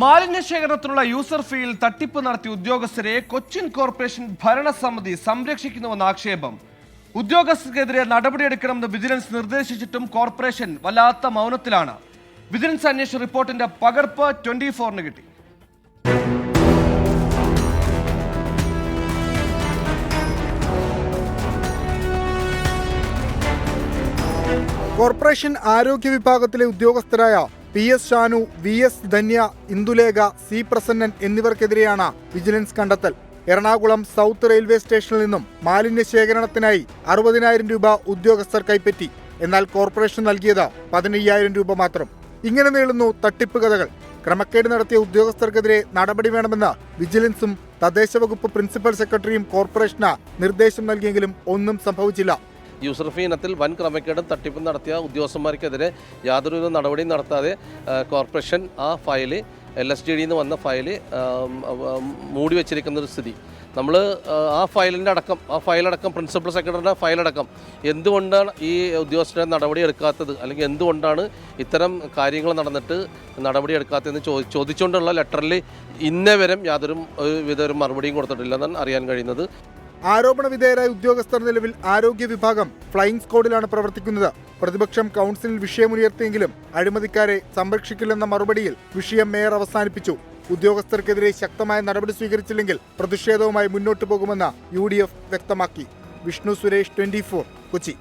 മാലിന്യ ശേഖരണത്തിനുള്ള യൂസർ ഫീയിൽ തട്ടിപ്പ് നടത്തിയ ഉദ്യോഗസ്ഥരെ കൊച്ചിൻ കോർപ്പറേഷൻ ഭരണസമിതി സംരക്ഷിക്കുന്നുവെന്ന ആക്ഷേപം. ഉദ്യോഗസ്ഥർക്കെതിരെ നടപടിയെടുക്കണമെന്ന് വിജിലൻസ് നിർദ്ദേശിച്ചിട്ടും കോർപ്പറേഷൻ വല്ലാത്ത മൗനത്തിലാണ്. വിജിലൻസ് അന്വേഷണ റിപ്പോർട്ടിന്റെ പകർപ്പ് ട്വന്റി ഫോറിന് കിട്ടി. കോർപ്പറേഷൻ ആരോഗ്യ വിഭാഗത്തിലെ ഉദ്യോഗസ്ഥരായ P S Shanu V S Dhanya Indulekha C Prasannan എന്നിവർക്കെതിരെയാണ് vigilance കണ്ടെത്തൽ. എറണാകുളം സൗത്ത് റെയിൽവേ സ്റ്റേഷനിൽ നിന്നും മാലിന്യ ശേഖരണത്തിനായി അറുപതിനായിരം രൂപ ഉദ്യോഗസ്ഥർ കൈപ്പറ്റി എന്നാൽ കോർപ്പറേഷൻ നൽകിയത് പതിനയ്യായിരം രൂപ മാത്രം. ഇങ്ങനെ നീളുന്നു തട്ടിപ്പ് കഥകൾ. ക്രമക്കേട് നടത്തിയ ഉദ്യോഗസ്ഥർക്കെതിരെ നടപടി വേണമെന്ന് വിജിലൻസും തദ്ദേശ വകുപ്പ് പ്രിൻസിപ്പൽ സെക്രട്ടറിയും കോർപ്പറേഷന് നിർദ്ദേശം നൽകിയെങ്കിലും ഒന്നും സംഭവിച്ചില്ല. യൂസർ ഫീ ഇനത്തിൽ വൻ ക്രമക്കേടും തട്ടിപ്പും നടത്തിയ ഉദ്യോഗസ്ഥന്മാർക്കെതിരെ യാതൊരുവിധ നടപടിയും നടത്താതെ കോർപ്പറേഷൻ ആ ഫയൽ എൽ എസ് ഡി ഡിയിൽ നിന്ന് വന്ന ആം, മൂടി വെച്ചിരിക്കുന്ന ഒരു സ്ഥിതി. നമ്മൾ ആ ഫയലിന്റെ അടക്കം ആ ഫയലടക്കം പ്രിൻസിപ്പൽ സെക്രട്ടറിയുടെ ഫയലടക്കം എന്തുകൊണ്ടാണ് ഈ ഉദ്യോഗസ്ഥരുടെ നടപടി എടുക്കാത്തത്? അല്ലെങ്കിൽ എന്തുകൊണ്ടാണ് ഇത്തരം കാര്യങ്ങൾ നടന്നിട്ട് നടപടി എടുക്കാത്തതെന്ന് ചോ ചോദിച്ചുകൊണ്ടുള്ള ലെറ്ററിൽ ഇന്നേ വരെ യാതൊരു വിധ ഒരു മറുപടിയും കൊടുത്തിട്ടില്ലെന്നാണ് അറിയാൻ കഴിയുന്നത്. ആരോപണ വിധേയരായ ഉദ്യോഗസ്ഥർ നിലവിൽ ആരോഗ്യ വിഭാഗം ഫ്ലൈയിംഗ് സ്ക്വാഡിലാണ് പ്രവർത്തിക്കുന്നത്. പ്രതിപക്ഷം കൗൺസിലിൽ വിഷയമുയർത്തിയെങ്കിലും അഴിമതിക്കാരെ സംരക്ഷിക്കില്ലെന്ന മറുപടിയിൽ വിഷയം മേയർ അവസാനിപ്പിച്ചു. ഉദ്യോഗസ്ഥർക്കെതിരെ ശക്തമായ നടപടി സ്വീകരിച്ചില്ലെങ്കിൽ പ്രതിഷേധവുമായി മുന്നോട്ടു പോകുമെന്ന് യു വ്യക്തമാക്കി. വിഷ്ണു സുരേഷ് ട്വന്റി കൊച്ചി.